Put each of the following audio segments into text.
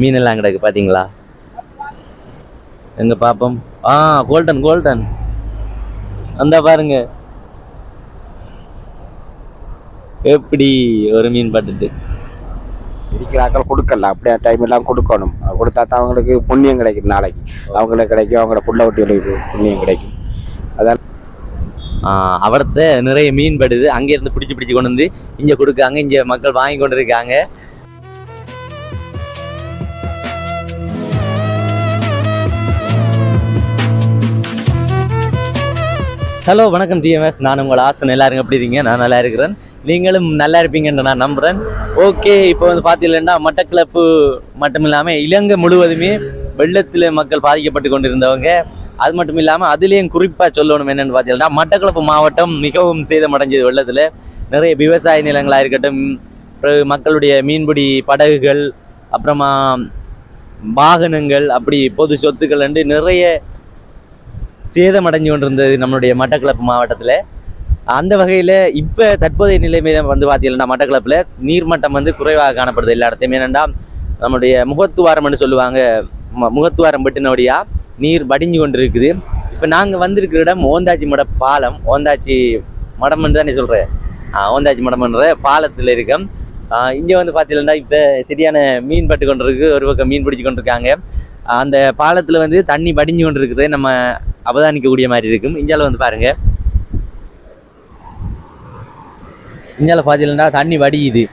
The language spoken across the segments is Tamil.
மீனெல்லாம் கிடக்கு பாத்தீங்களா? எங்க பாப்போம்? ஆ கோல்டன் கோல்டன். அந்த பாருங்க. எப்படி ஒரு மீன் பட்டுட்டு. இருக்கிறாக்கள் கொடுக்கல. அப்படியே டைம் எல்லாம் கொடுக்கணும். கொடுத்தா தான் அவங்களுக்கு புண்ணியம் கிடைக்கும் நாளைக்கு. அவங்களுக்கு கிடைக்கும் அவங்களோட புள்ள ஒட்டிகளுக்கு புண்ணியம் கிடைக்கும். அவரத்தை நிறைய மீன்படுது அங்கேருந்து பிடிச்சி இருந்து கொண்டு வந்து இங்கே கொடுக்காங்க இங்கே மக்கள் வாங்கி கொண்டு இருக்காங்க ஹலோ வணக்கம் டிஎம்எஸ் நான் உங்கள் ஆசன். எல்லாரும் எப்படி இருக்கீங்க? நான் நல்லா இருக்கிறேன். நீங்களும் நல்லா இருப்பீங்கன்னு நான் நம்புகிறேன் ஓகே இப்போ வந்து பார்த்தீங்கன்னா மட்டக்கிழப்பு மட்டும் இல்லாமல் இலங்கை முழுவதுமே வெள்ளத்தில் மக்கள் பாதிக்கப்பட்டு கொண்டிருந்தவங்க. அது மட்டும் இல்லாமல் அதுலேயும் குறிப்பாக சொல்லணும் என்னென்னு பார்த்தீங்கன்னா மட்டக்களப்பு மாவட்டம் மிகவும் சேதமடைஞ்சது வெள்ளத்தில். நிறைய விவசாய நிலங்களாக இருக்கட்டும் பிறகு மக்களுடைய மீன்பிடி படகுகள் அப்புறமா வாகனங்கள் அப்படி பொது சொத்துக்கள் என்று நிறைய சேதமடைஞ்சு கொண்டிருந்தது நம்மளுடைய மட்டக்களப்பு மாவட்டத்தில். அந்த வகையில் இப்போ தற்போதைய நிலைமையில வந்து பார்த்தீங்கன்னா மட்டக்களப்பில் நீர்மட்டம் வந்து குறைவாக காணப்படுது எல்லா இடத்தையுமே என்னென்னா நம்முடைய முகத்துவாரம்னு சொல்லுவாங்க ம- முகத்துவாரம் வெட்டினபடியா நீர் வடிஞ்சு கொண்டு இருக்குது இப்போ நாங்கள் வந்திருக்கிற இடம் ஓந்தாச்சி மட பாலம். ஓந்தாச்சி மடம்னு தானே சொல்கிறேன் ஓந்தாச்சி மடம்ன்ற பாலத்தில் இருக்கோம். இங்கே வந்து பார்த்தீங்கன்னா இப்போ சரியான மீன் பட்டு கொண்டு இருக்கு ஒரு பக்கம் மீன் பிடிச்சு கொண்டு இருக்காங்க அந்த பாலத்தில் வந்து தண்ணி வடிஞ்சு கொண்டு இருக்குது நம்ம அவதானிக்கக்கூடிய மாதிரி இருக்கும். இந்தியாவில் வந்து பாருங்க. இந்தியாவில் பார்த்தீங்கன்னா தண்ணி வடியுது.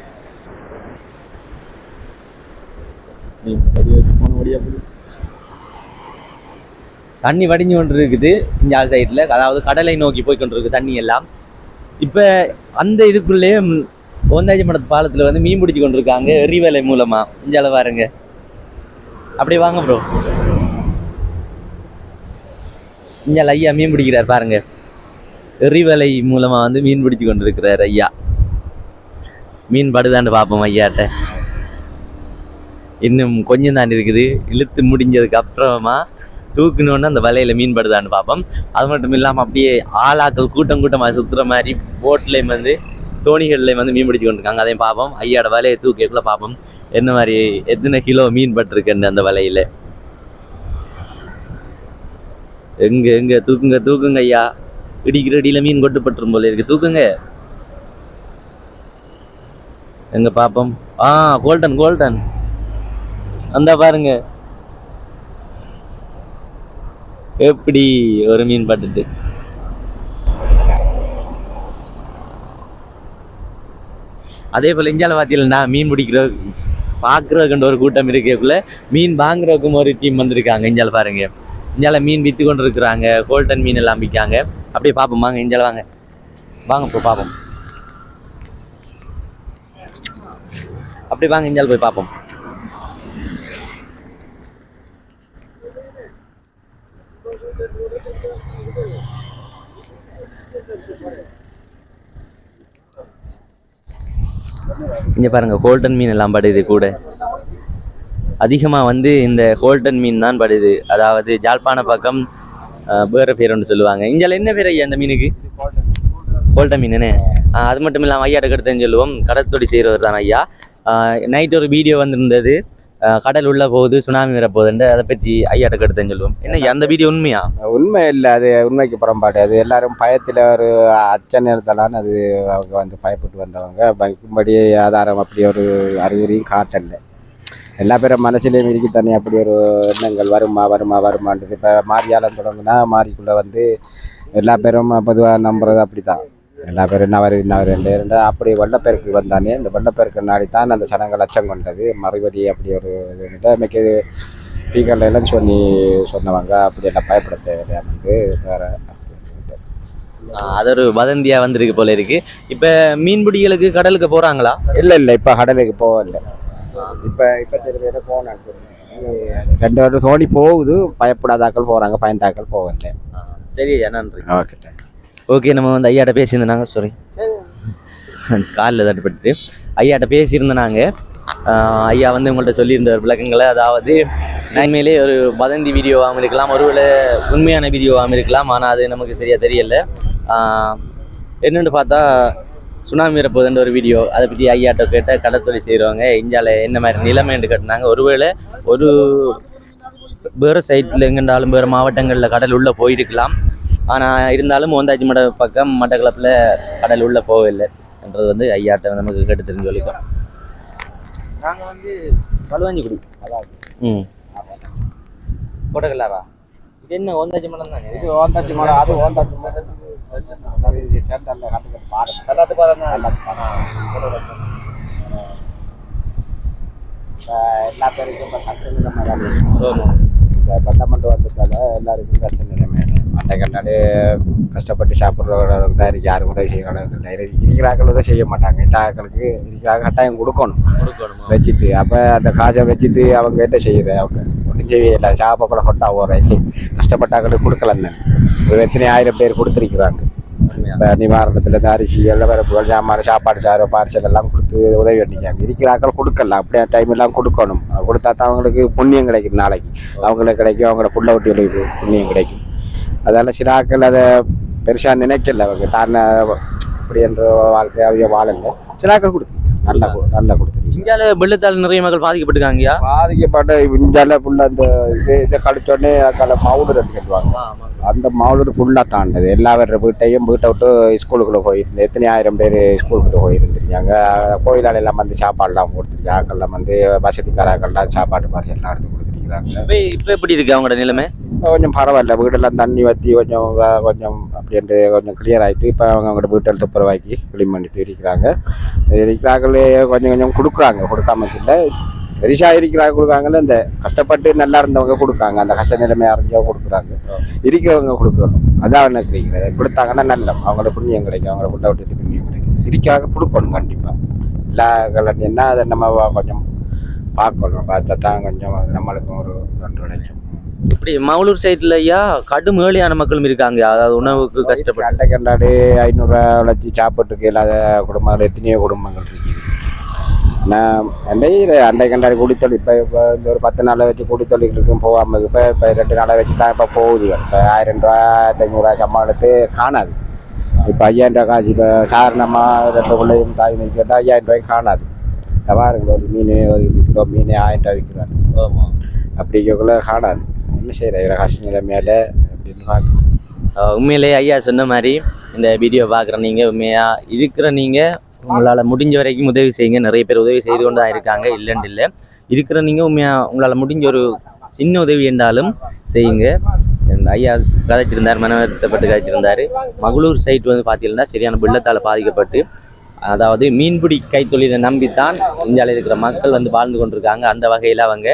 தண்ணி வடிஞ்சு கொண்டு இருக்குது இந்த சைடில் அதாவது கடலை நோக்கி போய் கொண்டிருக்கு தண்ணி எல்லாம். இப்போ அந்த இதுக்குள்ளேயே ஒந்தாஜி மடத்து பாலத்தில் வந்து மீன் பிடிச்சி கொண்டு இருக்காங்க எரிவேலை இந்த அளவு பாருங்க. அப்படியே வாங்க ப்ரோ இங்கே ஐயா மீன் பிடிக்கிறார் பாருங்க. எரிவலை மூலமாக வந்து மீன் பிடிச்சி கொண்டு இருக்கிறார் ஐயா. மீன் படுதான்னு பார்ப்போம் ஐயாட்ட. இன்னும் கொஞ்சம் தான் இருக்குது. இழுத்து முடிஞ்சதுக்கு அப்புறமா தூக்கினோன்னு அந்த வலையில மீன் படுதான்னு பார்ப்போம் அது மட்டும் இல்லாமல் அப்படியே ஆளாக்கள் கூட்டம் கூட்டமாக சுற்றுற மாதிரி போட்லேயும் வந்து தோணிகள்லேயும் வந்து மீன் பிடிச்சு கொண்டு இருக்காங்க அதையும் பார்ப்போம் ஐயாட வலையை தூக்கிக்குள்ள பார்ப்போம் என்ன மாதிரி எத்தனை கிலோ மீன் பட்டிருக்குன்னு அந்த வலையில? எங்க எங்க தூக்குங்க தூக்குங்க ஐயா. இடிக்கிற அடியில மீன் கொட்டுப்பட்டுரும் போல இருக்கு. தூக்குங்க. எங்க பாப்போம்? ஆ கோல்டன் கோல்டன். அந்த பாருங்க. எப்படி ஒரு மீன் பட்டுட்டு? அதே போல இந்தியாவில் பார்த்தீங்கன்னா மீன் பிடிக்கிற பார்க்குறதுக்கு ஒரு கூட்டம் இருக்கக்குள்ள மீன் வாங்குறதுக்கும் ஒரு டீம் வந்திருக்காங்க இந்தியாவில் பாருங்க. இந்தியாவில் மீன் விற்று கொண்டு இருக்கிறாங்க கோல்டன் மீன் எல்லாம் விற்காங்க. அப்படியே பார்ப்போம் வாங்க இந்தியாவில் வாங்க. வாங்க இப்போ பார்ப்போம் அப்படியே வாங்க இந்தியாவில் போய் பார்ப்போம் இங்கே பாருங்க கோல்டன் மீன் எல்லாம் படுது கூட. அதிகமாக வந்து இந்த கோல்டன் மீன் தான் படுது. அதாவது ஜாழ்ப்பாண பக்கம் வேறு பேர் ஒன்று சொல்லுவாங்க. இங்கே என்ன பேர் ஐயா அந்த மீனுக்கு? கோல்டன் மீன் என்ன அது மட்டும் இல்லாமல் ஐயா எடுக்கிறதுன்னு சொல்லுவோம். கடற்கொடி செய்கிறவர் தான் ஐயா. நைட் ஒரு வீடியோ வந்திருந்தது. கடல் உள்ள போகுது சுனாமி வரப்போகுதுன்ற அதை பற்றி ஐயா எடுக்கிறதுன்னு சொல்லுவோம் என்ன அந்த வீடியோ உண்மையா? உண்மை இல்லை அது உண்மைக்கு புறம்பாடு. அது எல்லாரும் பயத்தில் ஒரு அச்ச இருந்தலான்னு அது அவங்க வந்து பயப்பட்டு வந்தவங்க. பயக்கும்படி ஆதாரம் அப்படி ஒரு அறிகுறியும் காட்டல. எல்லா பேரும் மனசுலேயும் இருக்கு தண்ணி அப்படி ஒரு எண்ணங்கள் வருமா வருமா வருமான்றது. இப்போ மாரியாலம் தொடங்குனா மாரிக்குள்ளே வந்து எல்லா பேரும் பொதுவாக நம்புறது அப்படி தான் எல்லா பேரும் என்ன வரும் என்ன வரும் ரெண்டு அப்படி வெள்ளப்பெருக்கு வந்தானே இந்த வெள்ளப்பெருக்கு நாடி தான் அந்த சனங்கள் அச்சம் கொண்டது. மறுபடி அப்படி ஒரு இது. இன்னைக்கு ஸ்பீக்கர்ல எல்லாம் சொல்லி சொன்னவங்க அப்படி எல்லாம் பயப்பட தேவையில்லை. நமக்கு வேற அது ஒரு வதந்தியாக வந்திருக்கு போல இருக்கு. இப்போ மீன்பிடிகளுக்கு கடலுக்கு போகிறாங்களா இல்லை இல்லை இப்போ கடலுக்கு போகல. இப்போ இப்போ தெரிஞ்ச போனாங்க. ரெண்டு வருடம் சோனி போகுது. பயப்படாதாக்கள் போகிறாங்க பயந்தாக்கள் போகல. சரி நன்றி. Okay thank you. ஓகே நம்ம வந்து ஐயாட்ட பேசியிருந்தாங்க சாரி காலில் தட்டுப்பட்டு ஐயாட்ட பேசியிருந்தாங்க ஐயா வந்து உங்கள்கிட்ட சொல்லியிருந்தார் விளக்கங்களை அதாவது உண்மையிலே ஒரு வதந்தி வீடியோவாகவும் இருக்கலாம் ஒருவேளை உண்மையான வீடியோவாகவும் இருக்கலாம் ஆனால் அது நமக்கு சரியாக தெரியல. என்னென்னு பார்த்தா சுனாமி வரப்போதுன்ற ஒரு வீடியோ அதை பற்றி ஐயாட்ட கேட்டால் கடத்தொழில் செய்கிறவங்க இந்தியாவில் என்ன மாதிரி நிலைமைன்னு கேட்டினாங்க ஒருவேளை ஒரு வேறு சைட்டில் எங்கேண்டாலும் வேறு மாவட்டங்களில் கடல் உள்ளே போயிருக்கலாம். ஆனால் இருந்தாலும் ஓந்தாச்சி மட பக்கம் மட்டக்களப்பில் கடல் உள்ளே போகவில்லை என்றது வந்து ஐயாட்ட நமக்கு கேட்டு தெரிஞ்சு சொல்லிக்கோம் நாங்கள் வந்து வலுவாஞ்சி குடி ம். கொடகல்லாரா இது என்ன ஓந்தாச்சி மடம் தானே? இது ஓந்தாச்சி மரம் அது ஓந்தாச்சி எல்லாத்து பாருங்க எல்லாத்து பாருங்க எல்லா பேருக்கும் தான் ஆமாம் இந்த பட்டமன்ற வந்ததால எல்லாருக்கும் கஷ்ட நிலைமை அந்த கண்டாடு கஷ்டப்பட்டு சாப்பிட்றவங்க தான் யாரும் உதவி செய்ய கடவுள் இருக்கிறாக்கள் உதவி செய்ய மாட்டாங்க. எல்லா ஆக்களுக்கு இருக்கிறாங்க கட்டாயம் கொடுக்கணும். கொடுக்கணுமா? வச்சுட்டு அப்போ அந்த காசை வச்சுட்டு அவங்க என்ன செய்யுது? அவங்க ஒன்றும் செய்யல சாப்பிட கொட்டா போகிறேன் கஷ்டப்பட்டாக்களுக்கு கொடுக்கலன்னு. ஒரு எத்தனை ஆயிரம் பேர் கொடுத்துருக்குறாங்க? நிவாரணத்தில் இந்த அரிசி எல்லாம் பரப்புகள் சாமான் சாப்பாடு சாரு பார்சல் எல்லாம் கொடுத்து உதவி பண்ணிக்காங்க இருக்கிறாக்கள் கொடுக்கலாம் அப்படியே டைம் எல்லாம் கொடுக்கணும் கொடுத்தா தான் அவங்களுக்கு புண்ணியம் கிடைக்கும் நாளைக்கு அவங்களுக்கு கிடைக்கும் அவங்களோட புள்ள ஒட்டிகளுக்கு புண்ணியம் கிடைக்கும் அதெல்லாம் சில அதை பெருசாக நினைக்கல அவங்க தான் அப்படின்ற வாழ்க்கை அவங்க வாழல சில கொடுத்து நல்லா நல்லா கொடுத்துருக்கீங்க இந்தியாவில் வெள்ளத்தால் நிறைய மக்கள் பாதிக்கப்பட்டிருக்காங்கயா பாதிக்கப்பட்ட இந்தியாவில் ஃபுல்லாக இந்த இது இதை கழிச்சோடனே அக்கால மவுலர் கட்டுவாங்க அந்த மவுலர் ஃபுல்லாக தாண்டது. எல்லா வேற வீட்டையும் வீட்டை விட்டு ஸ்கூலுக்குள்ளே போயிருந்து எத்தனை ஆயிரம் பேர் ஸ்கூலுக்குள்ளே போயிருந்துருக்காங்க கோயிலால் எல்லாம் வந்து சாப்பாடுலாம் கொடுத்துருக்காங்க. ஆக்கெல்லாம் வந்து வசதிக்காராக்கள்லாம் சாப்பாடு மாதிரி எல்லாம் எடுத்து கொடுத்துருக்காங்க இப்போ இப்போ எப்படி இருக்கு அவங்களோட நிலைமை? கொஞ்சம் பரவாயில்ல. வீடெல்லாம் தண்ணி வற்றி கொஞ்சம் கொஞ்சம் அப்படின்ட்டு கொஞ்சம் கிளியர் ஆகிட்டு இப்போ அவங்க அவங்களோட வீட்டில் துப்புரவாக்கி க்ளீன் பண்ணி இருக்கிறாங்க இருக்கிறாங்களே கொஞ்சம் கொஞ்சம் கொடுக்குறாங்க. கொடுக்காம இல்லை. பெருசாக இருக்கிறாங்க கொடுக்காங்கல்ல இந்த கஷ்டப்பட்டு நல்லா இருந்தவங்க கொடுக்காங்க அந்த கஷ்ட நிலைமை அறிஞ்சவங்க கொடுக்குறாங்க. இருக்கிறவங்க கொடுக்கணும். அதான் எனக்கு இருக்கிறது கொடுத்தாங்கன்னா நல்ல அவங்களோட புண்ணியம் கிடைக்கும். அவங்களோட புள்ள விட்டுட்டு புண்ணியம் கிடைக்கும். இருக்கிறாங்க கொடுக்கணும் கண்டிப்பாக எல்லா என்ன அதை நம்ம கொஞ்சம் பார்க்கணும். பார்த்தா தான் கொஞ்சம் நம்மளுக்கும் ஒரு கிடைக்கும். இப்படி மகளூர் சைடில் ஐயா கடும் ஏழையான மக்களும் இருக்காங்க. அதாவது உணவுக்கு கஷ்டப்பட்டு. அண்டை கண்டாடு ஐநூறுரூவா உழைச்சி சாப்பிட்டுருக்கு இல்லாத குடும்பங்கள் எத்தனையோ குடும்பங்கள் இருக்குது. நான் அண்டை அண்டை கண்டாடு குடித்தொழில் இப்போ இப்போ இந்த ஒரு பத்து நாளை வச்சு குடித்தொழில் இருக்கும் போகாமல் இப்போ இப்போ ரெண்டு நாளை வச்சு தான் இப்போ போகுது. இப்போ ஆயிரம் ரூபா ஐநூறுரூவா சம்பளத்து காணாது. இப்போ ஐயாயிரம் ரூபா காசு இப்போ சாதாரணமாக ரெண்டு பிள்ளையும் தாய் வைக்கிட்டா ஐயாயிரம் ரூபாய்க்கு காணாது. பாருங்க ஒரு மீன் ஒரு கிலோ மீன் ஆயிரம் ரூபா விற்கிறாங்க. ஆமாம் அப்படிங்கக்குள்ள காணாது என்ன செய்யற கஷ்ட நிலைமையில அப்படின்னு பார்க்கணும். உண்மையிலேயே ஐயா சொன்ன மாதிரி இந்த வீடியோ பார்க்குற நீங்கள் உண்மையாக இருக்கிற நீங்கள் உங்களால் முடிஞ்ச வரைக்கும் உதவி செய்யுங்க. நிறைய பேர் உதவி செய்து கொண்டு தான் இருக்காங்க இல்லைன்னு இல்லை. இருக்கிற நீங்கள் உண்மையாக உங்களால் முடிஞ்ச ஒரு சின்ன உதவி என்றாலும் செய்யுங்க. இந்த ஐயா கதைச்சிருந்தார் மனவருத்தப்பட்டு கதைச்சிருந்தார். மகளூர் சைட் வந்து பார்த்தீங்கன்னா சரியான வெள்ளத்தால் பாதிக்கப்பட்டு அதாவது மீன்பிடி கைத்தொழிலை நம்பித்தான் இந்தியாவில் இருக்கிற மக்கள் வந்து வாழ்ந்து கொண்டிருக்காங்க. அந்த வகையில் அவங்க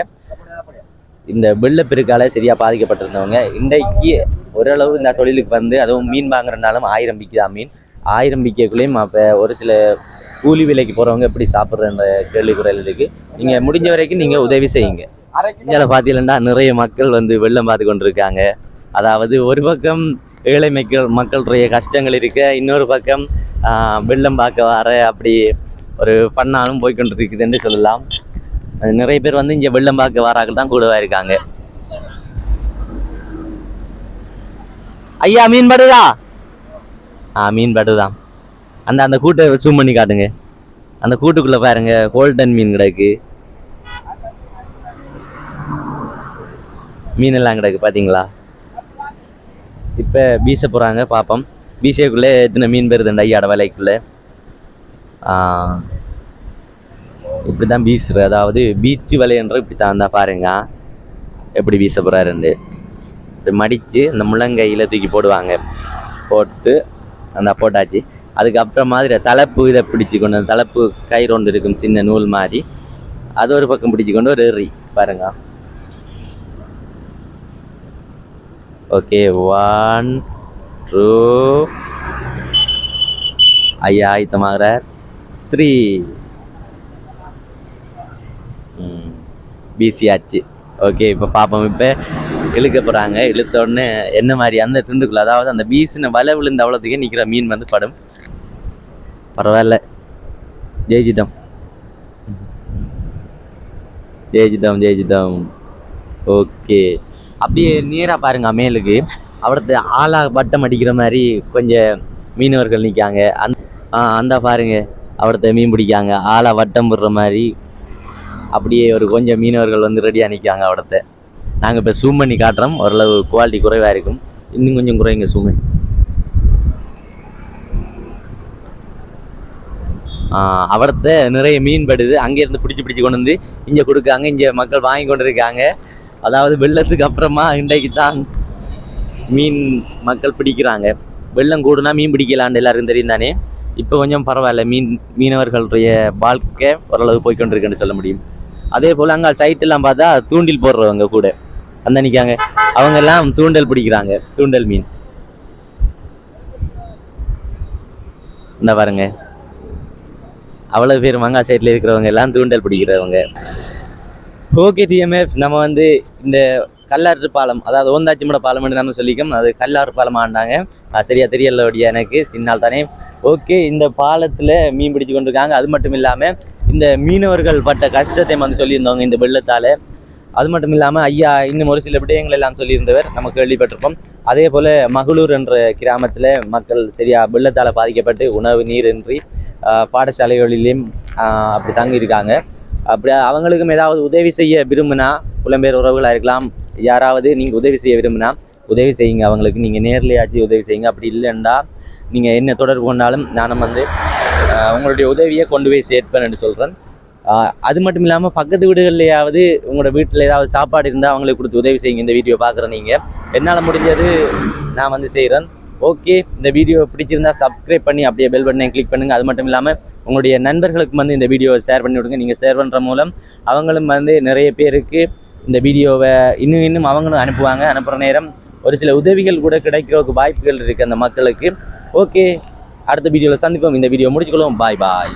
இந்த வெள்ளப்பெருக்கால சரியாக பாதிக்கப்பட்டிருந்தவங்க. இன்றைக்கு ஓரளவு இந்த தொழிலுக்கு வந்து அதுவும் மீன் வாங்குறதுனாலும் ஆயிரம் விற்கிதா மீன். ஆயிரம் பிக்கக்குள்ளேயும் அப்போ ஒரு சில கூலி விலைக்கு போகிறவங்க எப்படி சாப்பிட்றன்ற கேள்வி குரல் இருக்குது நீங்கள் முடிஞ்ச வரைக்கும் நீங்கள் உதவி செய்யுங்க. இந்தியாவில் பார்த்தீங்கன்னா நிறைய மக்கள் வந்து வெள்ளம் பார்த்து கொண்டிருக்காங்க. அதாவது ஒரு பக்கம் ஏழை மக்கள் மக்களுடைய கஷ்டங்கள் இருக்க இன்னொரு பக்கம் ஆஹ், வெள்ளம் பார்க்க வர அப்படி ஒரு பண்ணாலும் போய்கொண்டிருக்குதுன்னு சொல்லலாம். நிறைய பேர் வந்து இங்கே வெள்ளம் பார்க்க வராக்கள் தான் கூடவா இருக்காங்க. ஐயா மீன் படுதா? ஆ மீன் படுதான் அந்த அந்த கூட்டை சூம் பண்ணி காட்டுங்க. அந்த கூட்டுக்குள்ள பாருங்க கோல்டன் மீன் கிடக்கு. மீன் எல்லாம் கிடக்கு பாத்தீங்களா? இப்போ வீச போகிறாங்க பார்ப்போம் வீசக்குள்ளே எத்தனை மீன் வருதுண்டு ஐயாட வேலைக்குள்ளே? இப்படி தான் வீசுற. அதாவது பீச்சு வலைன்ற இப்படி தான் தான் பாருங்க. எப்படி வீச போகிறாருண்டு இப்படி மடித்து அந்த முள்ளங்கையில் தூக்கி போடுவாங்க. போட்டு அந்த போட்டாச்சு. அதுக்கப்புறம் மாதிரி தலைப்பு இதை பிடிச்சி கொண்டு அந்த தலைப்பு கயிறு ஒன்று இருக்கும் சின்ன நூல் மாதிரி. அது ஒரு பக்கம் பிடிச்சி கொண்டு ஒரு எறி பாருங்க. ஓகே ஒன் டூ ஐயா ஆயத்தமாகிறார் த்ரீ பிசியாச்சு ஓகே இப்போ பார்ப்போம் இப்போ இழுக்க போகிறாங்க இழுத்த உடனே என்ன மாதிரி அந்த துண்டுக்குள்ள அதாவது அந்த பீசின வலை விழுந்த அவ்வளோத்துக்கே நிற்கிற மீன் வந்து படும். பரவாயில்ல. ஜெயிச்சிட்டோம் ஜெயிச்சிட்டோம் ஜெயிச்சிட்டோம் ஓகே அப்படியே நேராக பாருங்க மேலுக்கு. அவடத்து ஆளாக வட்டம் அடிக்கிற மாதிரி கொஞ்சம் மீனவர்கள் நிற்காங்க அந் அந்த பாருங்க. அவர்த்த மீன் பிடிக்காங்க. ஆளாக வட்டம் விடுற மாதிரி அப்படியே ஒரு கொஞ்சம் மீனவர்கள் வந்து ரெடியாக நிற்காங்க அவடத்த. நாங்கள் இப்போ ஜூம் பண்ணி காட்டுறோம். ஓரளவு குவாலிட்டி குறைவாக இருக்கும். இன்னும் கொஞ்சம் குறைங்க ஜூம் அவடத்த நிறைய மீன் படுது. அங்கேருந்து பிடிச்சி பிடிச்சி கொண்டு வந்து இங்கே கொடுக்காங்க. இங்கே மக்கள் வாங்கி கொண்டு இருக்காங்க. அதாவது வெள்ளத்துக்கு அப்புறமா இன்றைக்கு தான் மீன் மக்கள் பிடிக்கிறாங்க. வெள்ளம் கூடுனா மீன் பிடிக்கலான்னு எல்லாருக்கும் தெரியும் தானே? இப்போ கொஞ்சம் பரவாயில்ல மீன் மீனவர்களுடைய வாழ்க்கை ஓரளவு போய்கொண்டிருக்குன்னு சொல்ல முடியும். அதே போல் அங்கே சைட்டெல்லாம் பார்த்தா தூண்டில் போடுறவங்க கூட. அந்த நிற்காங்க அவங்க எல்லாம் தூண்டல் பிடிக்கிறாங்க தூண்டல் மீன். இந்த பாருங்க. அவ்வளோ பேர் மங்கா சைடில் இருக்கிறவங்க எல்லாம் தூண்டல் பிடிக்கிறவங்க. ஓகே டிஎம்எஃப் நம்ம வந்து இந்த கல்லாறு பாலம் அதாவது ஓந்தாச்சிமட பாலம்னு நம்ம சொல்லிக்கோம் அது கல்லாறு பாலம் ஆண்டாங்க அது சரியா தெரியல ஒடியா எனக்கு சின்னால் தானே. ஓகே இந்த பாலத்தில் மீன் பிடிச்சு கொண்டிருக்காங்க. அது மட்டும் இல்லாமல் இந்த மீனவர்கள் பட்ட கஷ்டத்தை வந்து சொல்லியிருந்தவங்க இந்த வெள்ளத்தால். அது மட்டும் இல்லாமல் ஐயா இன்னும் ஒரு சில விடயங்கள் எல்லாம் சொல்லியிருந்தவர். நம்ம கேள்விப்பட்டிருப்போம். அதே போல் மகளூர் என்ற கிராமத்தில் மக்கள் சரியா வெள்ளத்தால் பாதிக்கப்பட்டு உணவு நீர் இன்றி பாடசாலைகளிலேயும் அப்படி தங்கியிருக்காங்க. அப்படி அவங்களுக்கும் ஏதாவது உதவி செய்ய விரும்பினா புலம்பெயர் உறவுகளாக இருக்கலாம். யாராவது நீங்கள் உதவி செய்ய விரும்பினா உதவி செய்யுங்க. அவங்களுக்கு நீங்கள் நேர்லையாச்சு உதவி செய்யுங்க. அப்படி இல்லைன்னா நீங்கள் என்ன தொடர்பு கொண்டாலும் நானும் வந்து உங்களுடைய உதவியை கொண்டு போய் சேர்ப்பேன் சொல்கிறேன் அது மட்டும் இல்லாமல் பக்கத்து வீடுகள்லையாவது உங்களோட வீட்டில் ஏதாவது சாப்பாடு இருந்தால் அவங்களுக்கு கொடுத்து உதவி செய்யுங்க. இந்த வீடியோ பார்க்குற நீங்கள் என்னால் முடிஞ்சது நான் வந்து செய்கிறேன் ஓகே இந்த வீடியோ பிடிச்சிருந்தா சப்ஸ்கிரைப் பண்ணி அப்படியே பெல் பட்டனை கிளிக் பண்ணுங்கள் அது மட்டும் இல்லாமல் உங்களுடைய நண்பர்களுக்கு வந்து இந்த வீடியோவை ஷேர் பண்ணி விடுங்க. நீங்கள் ஷேர் பண்ணுற மூலம் அவங்களும் வந்து நிறைய பேருக்கு இந்த வீடியோவை இன்னும் இன்னும் அவங்களும் அனுப்புவாங்க. அனுப்புகிற நேரம் ஒரு சில உதவிகள் கூட கிடைக்கிறதுக்கு வாய்ப்புகள் இருக்குது அந்த மக்களுக்கு. ஓகே அடுத்த வீடியோவில் சந்திப்போம். இந்த வீடியோ முடிச்சுக்கொள்வோம். பாய் பாய்